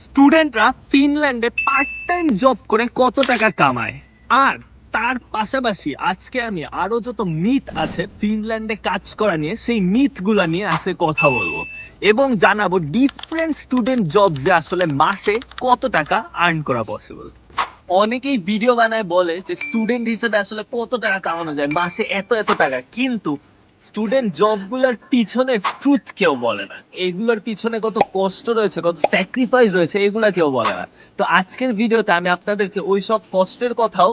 স্টুডেন্টরা ফিনল্যান্ডে part time job করে কত টাকা কামায়? আর তার পাশাপাশি আজকে আমি আরও যত মিথ আছে ফিনল্যান্ডে কাজ করা নিয়ে, সেই মিথগুলা নিয়ে আজকে কথা বলব। এবং জানাব ডিফারেন্ট স্টুডেন্ট জব যে আসলে মাসে কত টাকা আর্ন করা পসিবল অনেকেই ভিডিও বানায় বলে যে স্টুডেন্ট হিসেবে আসলে কত টাকা কামানো যায়, মাসে এত এত টাকা। কিন্তু স্টুডেন্ট জবগুলোর পিছনে ট্রুথ কেউ বলে না। এগুলোর পিছনে কত কষ্ট রয়েছে, কত স্যাক্রিফাইস রয়েছে, এগুলো কেউ বলে না। তো আজকের ভিডিওতে আমি আপনাদেরকে ওই সব কষ্টের কথাও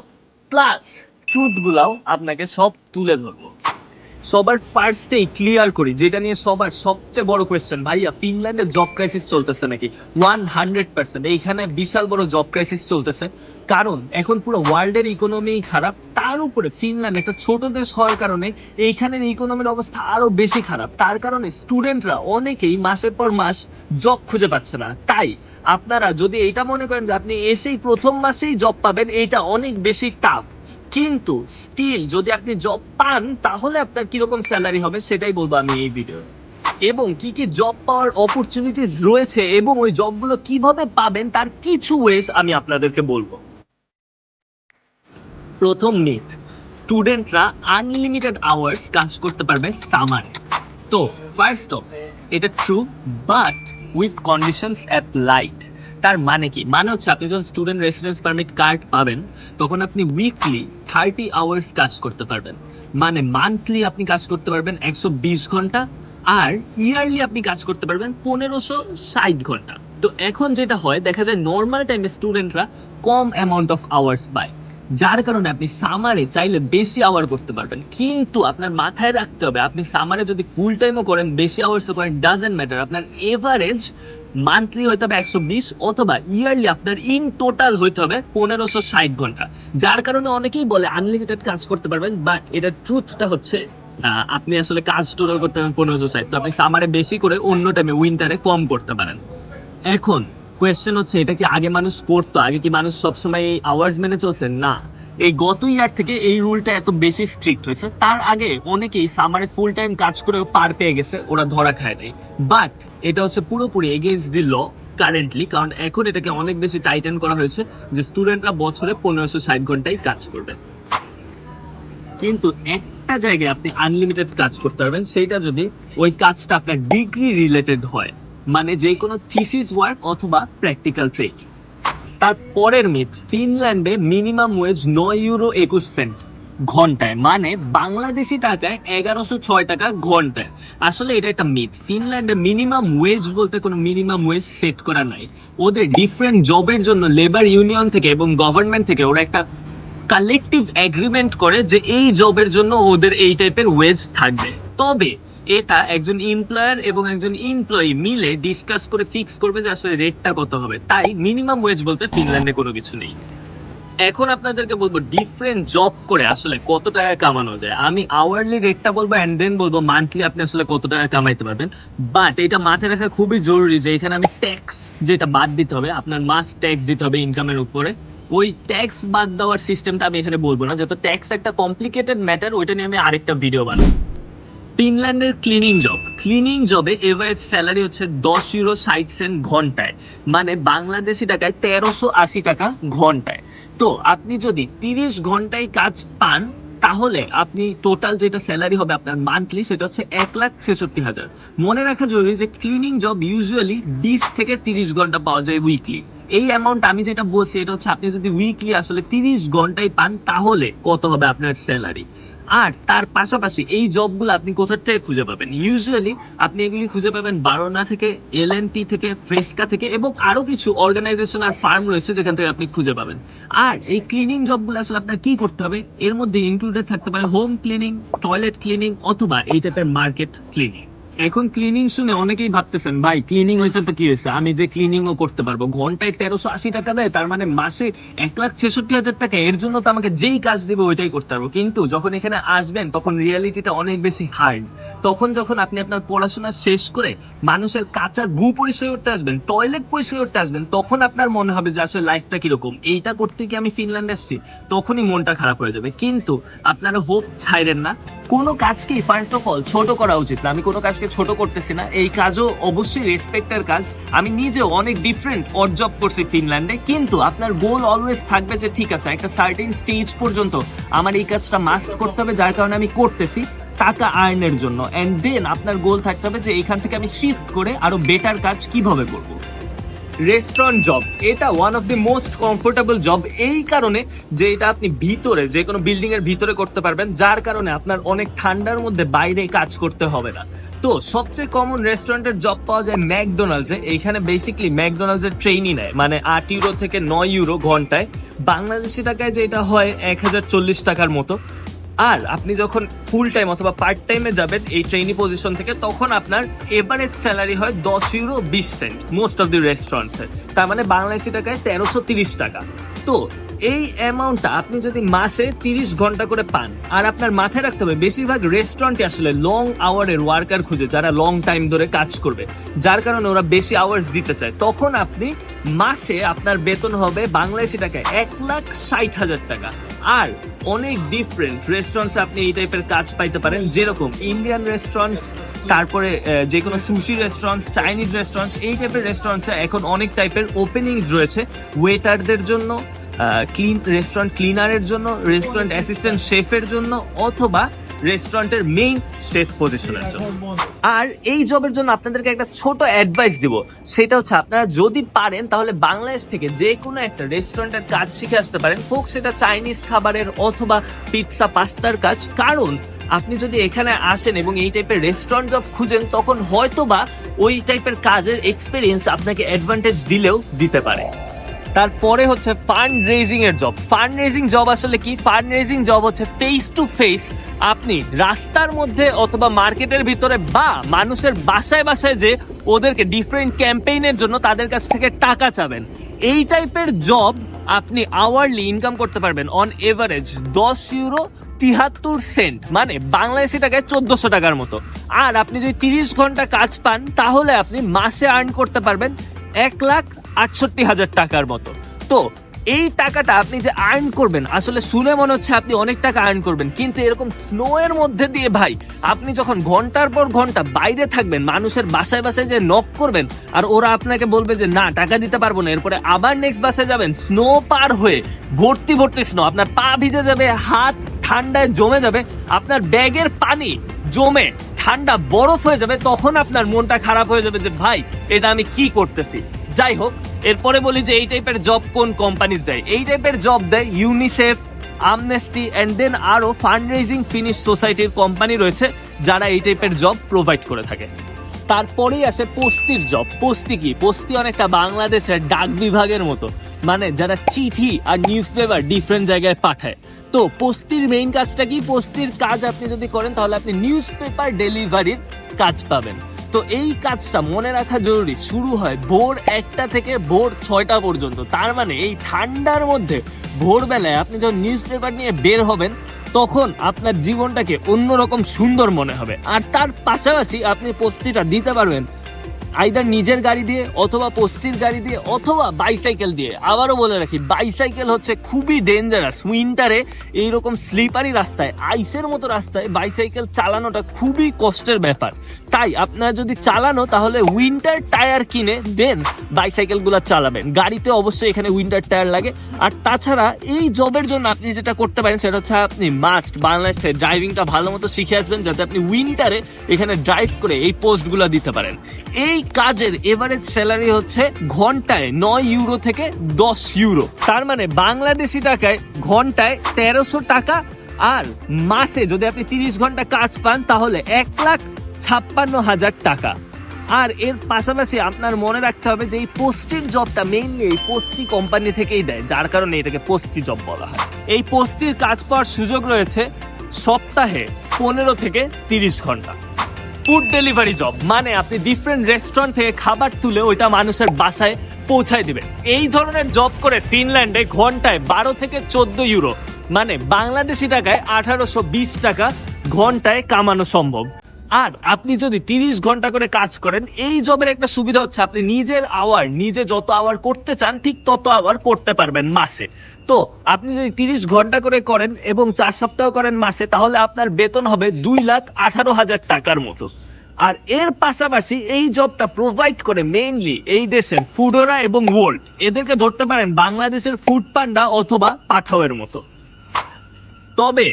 প্লাস ট্রুথ গুলাও আপনাকে সব তুলে ধরবো। সবার ফার্স্টেই ক্লিয়ার করি, যেটা নিয়ে সবার সবচেয়ে বড় কোয়েশ্চেন ভাইয়া ফিনল্যান্ডে জব ক্রাইসিস চলতেছে নাকি? ওয়ান হান্ড্রেড পার্সেন্ট এইখানে বিশাল বড় জব ক্রাইসিস চলতেছে। কারণ, এখন পুরো ওয়ার্ল্ডের ইকোনমি খারাপ, তার উপরে ফিনল্যান্ড একটা ছোট দেশ হওয়ার কারণে এইখানের ইকোনমির অবস্থা আরও বেশি খারাপ। তার কারণে স্টুডেন্টরা অনেকেই মাসের পর মাস জব খুঁজে পাচ্ছে না। তাই, আপনারা যদি এটা মনে করেন যে আপনি এসেই প্রথম মাসেই জব পাবেন এটা অনেক বেশি টাফ কিন্তু স্টিল যদি আপনি জব পান, তাহলে আপনার কীরকম স্যালারি হবে সেটাই বলব আমি এই ভিডিও এবং কি কি জব পাওয়ার অপরচুনিটিস রয়েছে এবং ওই জবগুলো কীভাবে পাবেন, তার কিছু ওয়েজ আমি আপনাদেরকে বলব। প্রথম মিথ স্টুডেন্টরা আনলিমিটেড আওয়ার্স কাজ করতে পারবে সামারে তো ফার্স্ট অফ এটা true but with conditions applied তার মানে কি? মানে হচ্ছে আপনি যখন স্টুডেন্ট রেসিডেন্স পারমিট কার্ড পাবেন, তখন আপনি উইকলি থার্টি আওয়ার্স কাজ করতে পারবেন। মানে মান্থলি আপনি কাজ করতে পারবেন একশো বিশ ঘণ্টা আর ইয়ারলি আপনি কাজ করতে পারবেন পনেরোশো ষাট ঘণ্টা। তো এখন যেটা হয়, দেখা যায় নর্মাল টাইমে স্টুডেন্টরা কম অ্যামাউন্ট অফ আওয়ার্স পায়। যার কারণে আপনি সামারে চাইলে বেশি আওয়ার করতে পারবেন। কিন্তু আপনার মাথায় রাখতে হবে, আপনি সামারে যদি ফুল টাইমও করেন, বেশি আওয়ার্সও করেন ডাজেন্ট ম্যাটার আপনার এভারেজ মান্থলি হইতে হবে একশো বিশ অথবা ইয়ারলি আপনার ইন টোটাল হইতে হবে পনেরোশো ষাট ঘণ্টা। যার কারণে অনেকেই বলে আনলিমিটেড কাজ করতে পারবেন বাট এটা ট্রুথটা হচ্ছে আপনি আসলে কাজ টোটাল করতে পারেন পনেরোশো ষাট। তো আপনি সামারে বেশি করে অন্য টাইমে উইন্টারে কম করতে পারেন। এখন কোয়েশ্চেন হচ্ছে, এটা কি আগে মানুষ করতো? আগে কি মানুষ সবসময় আওয়ার্স মেনে চলছে না। এই গত ইয়ার থেকে এই রুলটা এত বেশি স্ট্রিক্ট হয়েছে। তার আগে অনেকেই সামারে ফুল টাইম কাজ করে পার পেয়ে গেছে, ওরা ধরা খায় নাই। বাট এটা হচ্ছে পুরোপুরি এগেনস্ট দি ল কারেন্টলি কারণ এখন এটাকে অনেক বেশি টাইটেন করা হয়েছে যে স্টুডেন্টরা বছরে পনেরোশো ষাট ঘন্টায় কাজ করবে। কিন্তু একটা জায়গায় আপনি আনলিমিটেড কাজ করতে পারবেন সেইটা যদি ওই কাজটা আপনার ডিগ্রি রিলেটেড হয় মানে যে কোনো থিসিস ওয়ার্ক অথবা প্র্যাকটিক্যাল ট্রেড তার পরের মিথ, ফিনল্যান্ডে মিনিমাম ওয়েজ নয় ইউরো একুশ সেন্ট ঘন্টায় মানে বাংলাদেশি টাকায় এগারোশো ছয় টাকা ঘন্টায়। আসলে এটা একটা মিথ, ফিনল্যান্ডে মিনিমাম ওয়েজ বলতে কোনো মিনিমাম ওয়েজ সেট করা নাই। ওদের ডিফারেন্ট জবের জন্য লেবার ইউনিয়ন থেকে এবং গভর্নমেন্ট থেকে ওরা একটা কালেকটিভ এগ্রিমেন্ট করে যে এই জবের জন্য ওদের এই টাইপের ওয়েজ থাকবে। তবে এটা একজন এমপ্লয়ার এবং একজন এমপ্লয়ি মিলে ডিসকাস করে ফিক্স করবে যে আসলে রেটটা কত হবে। তাই মিনিমাম ওয়েজ বলতে ফিনল্যান্ডে কোনো কিছু নেই। এখন আপনাদেরকে বলব ডিফারেন্ট জব করে আসলে কত টাকা কামানো যায়। আমি আওয়ারলি রেটটা বলব অ্যান্ড দেন বলব মান্থলি আপনি আসলে কত টাকা কামাইতে পারবেন। বাট এটা মাথায় রাখা খুবই জরুরি যে এখানে আমি ট্যাক্স যেটা বাদ দিতে হবে, আপনার মাস ট্যাক্স দিতে হবে ইনকামের উপরে। ওই ট্যাক্স বাদ দেওয়ার সিস্টেমটা আমি এখানে বলব না। যেহেতু ট্যাক্স একটা কমপ্লিকেটেড ম্যাটার ওইটা নিয়ে আমি আরেকটা ভিডিও বানাবো। ফিনল্যান্ডের ক্লিনিং জব ক্লিনিং জবে এভারেজ স্যালারি হচ্ছে দশ ইউরো ষাট সেন্ট ঘন্টায়। মানে বাংলাদেশি টাকায় তেরোশো আশি টাকা ঘন্টায়। তো আপনি যদি তিরিশ ঘন্টায় কাজ পান, তাহলে আপনি টোটাল যেটা স্যালারি হবে আপনার মান্থলি সেটা হচ্ছে এক লাখ ছেষট্টি হাজার। মনে রাখা জরুরি যে ক্লিনিং জব ইউজুয়ালি বিশ থেকে তিরিশ ঘণ্টা পাওয়া যায় উইকলি এই অ্যামাউন্ট আমি যেটা বলছি, এটা হচ্ছে আপনি যদি উইকলি আসলে তিরিশ ঘন্টায় পান, তাহলে কত হবে আপনার স্যালারি আর তার পাশাপাশি এই জবগুলো আপনি কোথার থেকে খুঁজে পাবেন? ইউজুয়ালি আপনি এগুলি খুঁজে পাবেন বারোনা থেকে এল থেকে ফ্রেস্কা থেকে এবং আরও কিছু অর্গানাইজেশন আর ফার্ম রয়েছে যেখান থেকে আপনি খুঁজে পাবেন। আর এই ক্লিনিং জবগুলো আসলে আপনার কী করতে হবে? এর মধ্যে ইনক্লুডেড থাকতে পারে হোম ক্লিনিং টয়লেট ক্লিনিং অথবা এই টাইপের মার্কেট ক্লিনিং এখন ক্লিনিং শুনে অনেকেই ভাবতেছেন, ভাই ক্লিনিং হয়েছে তো কি হয়েছে? আমি যে ক্লিনিংও করতে পারব। ঘন্টায় তেরোশো আশি টাকা দেয়, তার মানে মাসে এক লাখ ছেষট্টি হাজার টাকা। এর জন্য তো আমাকে যেই কাজ দিবে ওইটাই করতে পারব। কিন্তু যখন এখানে আসবেন, তখন রিয়ালিটিটা অনেক বেশি হার্ড তখন যখন আপনি আপনার পড়াশোনা শেষ করে মানুষের কাঁচা গু পরিষ্কার করতে আসবেন টয়লেট পরিষ্কার করতে আসবেন, তখন আপনার মনে হবে যে আসলে লাইফটা কীরকম। এইটা করতে কি আমি ফিনল্যান্ডে আসছি তখনই মনটা খারাপ হয়ে যাবে। কিন্তু আপনারা হোপ ছাইরেন না। কোনো কাজকেই ফার্স্ট অফ অল ছোট করা উচিত না। আমি কোনো কাজকে ছোট করতেছি না। এই কাজও অবশ্যই রেসপেক্টের কাজ। আমি নিজে অনেক ডিফারেন্ট অড জব করছি ফিনল্যান্ডে কিন্তু আপনার গোল অলওয়েজ থাকবে যে, ঠিক আছে, একটা সার্টিন স্টেজ পর্যন্ত আমার এই কাজটা মাস্ট করতে হবে। যার কারণে আমি করতেছি টাকা আর্নের জন্য। অ্যান্ড দেন আপনার গোল থাকতে হবে যে, এখান থেকে আমি শিফট করে আরও বেটার কাজ কীভাবে করব? রেস্টুরেন্ট জব এটা one of the most comfortable job এই কারণে যে এটা আপনি ভিতরে, যে কোনো বিল্ডিং এর ভিতরে করতে পারবেন, যার কারণে আপনার অনেক ঠান্ডার মধ্যে বাইরে কাজ করতে হবে না। তো সবচেয়ে কমন রেস্টুরেন্টের জব পাওয়া যায় ম্যাকডোনাল্ডসে। এইখানে বেসিকলি ম্যাকডোনাল্ডস এর ট্রেনই নেয়। মানে আট ইউরো থেকে নয় ইউরো ঘন্টায়। বাংলাদেশি টাকায় যেটা হয় এক হাজার চল্লিশ টাকার মতো। আর আপনি যখন ফুল টাইম অথবা পার্ট টাইমে যাবেন এই ট্রেনি পজিশন থেকে, তখন আপনার এভারেজ স্যালারি হয় দশ ইউরো বিশ সেন্ট মোস্ট অফ দি রেস্টুরেন্টসে তার মানে বাংলাদেশি টাকায় তেরোশো তিরিশ টাকা। তো এই অ্যামাউন্টটা আপনি যদি মাসে তিরিশ ঘণ্টা করে পান, আর আপনার মাথায় রাখতে হবে, বেশিরভাগ রেস্টুরেন্টে আসলে লং আওয়ারের ওয়ার্কার খুঁজে, যারা লং টাইম ধরে কাজ করবে। যার কারণে ওরা বেশি আওয়ার্স দিতে চায়। তখন আপনি মাসে আপনার বেতন হবে বাংলাদেশি টাকায় এক লাখ ষাট হাজার টাকা। আর অনেক ডিফারেন্স রেস্টুরেন্টস আপনি এই টাইপের কাজ পাইতে পারেন। যেরকম ইন্ডিয়ান রেস্টুরেন্টস তারপরে যে কোনো সুশি রেস্টুরেন্টস চাইনিজ রেস্টুরেন্টস এই টাইপের রেস্টুরেন্টসে এখন অনেক টাইপের ওপেনিংস রয়েছে। ওয়েটারদের জন্য ক্লিন রেস্টুরেন্ট ক্লিনারের জন্য রেস্টুরেন্ট অ্যাসিস্ট্যান্ট শেফের জন্য, অথবা রেস্টুরেন্টের মেইন শেফ পজিশনের জন্য। আর এই জবের জন্য আপনাদেরকে একটা ছোট অ্যাডভাইস দিব। সেটা হচ্ছে আপনারা যদি পারেন, তাহলে বাংলাদেশ থেকে যে কোনো একটা রেস্টুরেন্টের কাজ শিখে আসতে পারেন। হোক সেটা চাইনিজ খাবারের অথবা পিৎজা পাস্তার কাজ। কারণ আপনি যদি এখানে আসেন এবং এই টাইপের রেস্টুরেন্ট জব খুঁজেন, তখন হয়তোবা ওই টাইপের কাজের এক্সপিরিয়েন্স আপনাকে অ্যাডভান্টেজ দিলেও দিতে পারে। তারপরে হচ্ছে ফান্ড রেজিং এর জব ফান্ড রেজিং জব আসলে কি? ফান্ড রেজিং জব হচ্ছে ফেস টু ফেস আপনি রাস্তার মধ্যে অথবা মার্কেটের ভিতরে বা মানুষের বাসায় বাসায় যে ওদেরকে ডিফারেন্ট ক্যাম্পেইনের জন্য তাদের কাছ থেকে টাকা চাবেন, এই টাইপের জব আপনি আওয়ারলি ইনকাম করতে পারবেন অন এভারেজ দশ ইউরো তিহাত্তর সেন্ট মানে বাংলাদেশি টাকায় চোদ্দশো টাকার মতো। আর আপনি যদি তিরিশ ঘণ্টা কাজ পান, তাহলে আপনি মাসে আর্ন করতে পারবেন এক লাখ আটষট্টি হাজার টাকার মতো। তো এই টাকাটা আপনি যে আর্ন করবেন, আসলে শুনে মনে হচ্ছে আপনি অনেক টাকা আর্ন করবেন, কিন্তু এরকম স্নো এর মধ্যে দিয়ে ভাই, আপনি যখন ঘণ্টার পর ঘণ্টা বাইরে থাকবেন, মানুষের বাসায় বাসায় যে নক করবেন, আর ওরা আপনাকে বলবে যে, না, টাকা দিতে পারব না। এরপরে আবার নেক্সট বাসে যাবেন স্নো পার হয়ে ভর্তি ভর্তি স্নো আপনার পা ভিজে যাবে, হাত ঠান্ডায় জমে যাবে, আপনার ব্যাগের পানি জমে ঠান্ডা বরফ হয়ে যাবে, তখন আপনার মনটা খারাপ হয়ে যাবে যে, ভাই, এটা আমি কি করতেছি? যাই হোক এরপরে বলি যে এই টাইপের জব কোন কোম্পানিজ দেয়? এই টাইপের জব দেয় ইউনিসেফ আমনেস্টি অ্যান্ড দেন আরও ফান্ড রেজিং ফিনিশ সোসাইটির কোম্পানি রয়েছে, যারা এই টাইপের জব প্রোভাইড করে থাকে। তারপরেই আসে পোস্তির জব পোস্তি কি? পোস্তি অনেকটা বাংলাদেশের ডাক বিভাগের মতো। মানে যারা চিঠি আর নিউজ পেপার ডিফারেন্ট জায়গায় পাঠায়। তো পোস্তির মেইন কাজটা কি? পোস্তির কাজ আপনি যদি করেন, তাহলে আপনি নিউজ পেপার ডেলিভারির কাজ পাবেন। তো এই কাজটা মনে রাখা জরুরি। শুরু হয় ভোর একটা থেকে ভোর ছয়টা পর্যন্ত। তার মানে এই ঠান্ডার মধ্যে ভোরবেলায় আপনি যখন নিউজ পেপার নিয়ে বের হবেন, তখন আপনার জীবনটাকে অন্যরকম সুন্দর মনে হবে। আর তার পাশাপাশি আপনি পোস্তিটা দিতে পারবেন আইদার নিজের গাড়ি দিয়ে অথবা পোস্তির গাড়ি দিয়ে অথবা বাইসাইকেল দিয়ে। আবারও বলে রাখি, বাইসাইকেল হচ্ছে খুবই ডেঞ্জারাস উইন্টারে এইরকম স্লিপারি রাস্তায় আইসের মতো রাস্তায় বাইসাইকেল চালানোটা খুবই কষ্টের ব্যাপার। তাই আপনার যদি চালানো, তাহলে উইন্টার টায়ার কিনে দেন বাইসাইকেলগুলো চালাবেন। গাড়িতে অবশ্যই এখানে উইন্টার টায়ার লাগে। আর তাছাড়া এই জবের জন্য আপনি যেটা করতে পারেন, সেটা হচ্ছে আপনি মাস্ট বাংলাদেশ ড্রাইভিংটা ভালো মতো শিখে আসবেন, যাতে আপনি উইন্টারে এখানে ড্রাইভ করে এই পোস্টগুলো দিতে পারেন। এই কাজের এভারেজ স্যালারি হচ্ছে ঘন্টায় নয় ইউরো থেকে দশ ইউরো। তার মানে বাংলাদেশি টাকায় ঘন্টায় তেরোশো টাকা আর মাসে যদি আপনি তিরিশ ঘণ্টা কাজ পান, তাহলে এক লাখ ছাপ্পান্ন হাজার টাকা। আর এর পাশাপাশি আপনার মনে রাখতে হবে যে এই পোস্টির জবটা মেইনলি এই পোস্টি কোম্পানি থেকেই দেয়, যার কারণে এটাকে পোস্টি জব বলা হয়। এই পোস্টির কাজ পাওয়ার সুযোগ রয়েছে সপ্তাহে পনেরো থেকে তিরিশ ঘণ্টা। ফুড ডেলিভারি জব মানে আপনি ডিফারেন্ট রেস্টুরেন্ট থেকে খাবার তুলে ওইটা মানুষের বাসায় পৌঁছায় দিবেন। এই ধরনের জব করে ফিনল্যান্ডে ঘন্টায় বারো থেকে চোদ্দ ইউরো মানে বাংলাদেশি টাকায় আঠারোশো বিশ টাকা ঘন্টায় কামানো সম্ভব। আর আপনি যদি তিরিশ ঘণ্টা করে কাজ করেন, এই জবের একটা সুবিধা হচ্ছে আপনি নিজের আওয়ার নিজে যত আওয়ার করতে চান, ঠিক তত আওয়ার করতে পারবেন মাসে। তো আপনি যদি তিরিশ ঘণ্টা করে করেন এবং চার সপ্তাহ করেন মাসে, তাহলে আপনার বেতন হবে দুই লাখ আঠারো হাজার টাকার মতো। আর এর পাশাপাশি এই জবটা প্রোভাইড করে মেইনলি এই দেশের ফুডোরা এবং ওল্ড এদেরকে ধরতে পারেন বাংলাদেশের ফুড পান্ডা অথবা পাঠাওয়ের মতো। তবে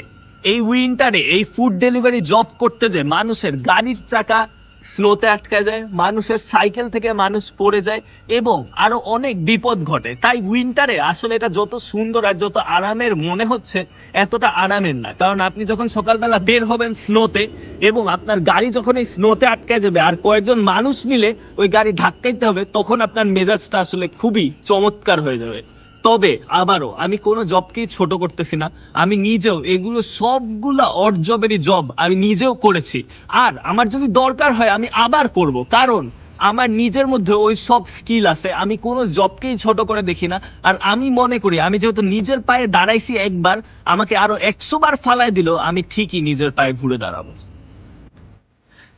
এই উইন্টারে এই ফুড ডেলিভারি জব করতে যে মানুষের গাড়ির চাকা স্লোতে আটকে যায়, মানুষের সাইকেল থেকে মানুষ পড়ে যায় এবং আরও অনেক বিপদ ঘটে। তাই উইন্টারে আসলে এটা যত সুন্দর আর যত আরামের মনে হচ্ছে, এতটা আরামের না। কারণ আপনি যখন সকালবেলা বের হবেন স্নোতে এবং আপনার গাড়ি যখন এই স্নোতে আটকে যাবে আর কয়েকজন মানুষ মিলে ওই গাড়ি ধাক্কাইতে হবে, তখন আপনার মেজাজটা আসলে খুবই চমৎকার হয়ে যাবে। তবে আবারও আমি কোনো জবকেই ছোট করতেছি না। আমি নিজেও এগুলো সবগুলা অড জবেরই জব আমি নিজেও করেছি। আর আমার যদি দরকার হয় আমি আবার করব। কারণ আমার নিজের মধ্যে ওই সব স্কিল আছে। আমি কোনো জবকেই ছোট করে দেখি না। আর আমি মনে করি, আমি যেহেতু নিজের পায়ে দাঁড়াইছি একবার, আমাকে আরও একশো বার ফালাই দিল, আমি ঠিকই নিজের পায়ে ঘুরে দাঁড়াবো।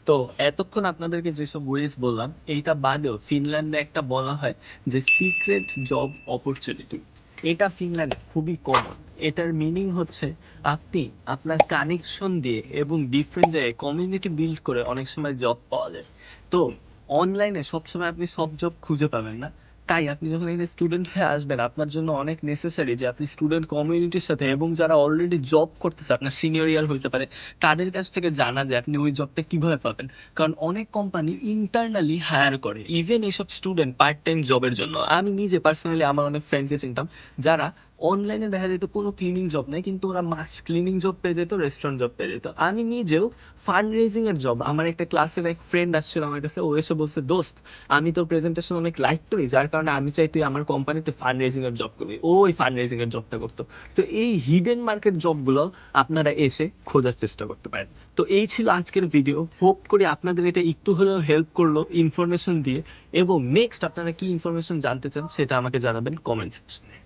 তো এতক্ষণ আপনাদেরকে যেসব ওয়েজ বললাম, এইটা বাদেও ফিনল্যান্ডে একটা বলা হয় যে সিক্রেট জব অপরচুনিটি এটা ফিনল্যান্ড খুবই কমন এটার মিনিং হচ্ছে আপনি আপনার কানেকশন দিয়ে এবং ডিফারেন্ট জায়গায় কমিউনিটি বিল্ড করে অনেক সময় জব পাওয়া যায়। তো অনলাইনে সবসময় আপনি সব জব খুঁজে পাবেন না। তাই আপনি যখন এখানে স্টুডেন্ট হয়ে আসবেন, আপনার জন্য অনেক নেসেসারি যে আপনি স্টুডেন্ট কমিউনিটির সাথে এবং যারা অলরেডি জব করতেছে, আপনার সিনিয়র ইয়ার হতে পারে, তাদের কাছ থেকে জানা যায় আপনি ওই জবটা কীভাবে পাবেন। কারণ অনেক কোম্পানি ইন্টারনালি হায়ার করে ইভেন এইসব স্টুডেন্ট পার্ট টাইম জবের জন্য। আমি নিজে পার্সোনালি আমার অনেক ফ্রেন্ডকে চিনতাম, যারা অনলাইনে দেখা যেত কোনো ক্লিনিং জব নেই, কিন্তু ওরা মাস ক্লিনিং জব পেয়ে যেত রেস্টুরেন্ট জব পেয়ে যেত। আমি নিজেও ফান্ড রেজিং এর জব আমার একটা ক্লাসের এক ফ্রেন্ড আসছিল আমার কাছে, ও এসে বলছে, দোস্ত, আমি তোর প্রেজেন্টেশন অনেক লাইক করি, যার কারণে আমি চাই তুই আমার কোম্পানিতে ফান্ড রেজিং এর জব করবি। ও ওই ফান্ড রেজিং এর জবটা করতো। তো এই হিডেন মার্কেট জবগুলো আপনারা এসে খোঁজার চেষ্টা করতে পারেন। তো এই ছিল আজকের ভিডিও হোপ করি আপনাদের এটা একটু হলেও হেল্প করল ইনফরমেশন দিয়ে। এবং নেক্সট আপনারা কি ইনফরমেশন জানতে চান সেটা আমাকে জানাবেন কমেন্ট সেকশনে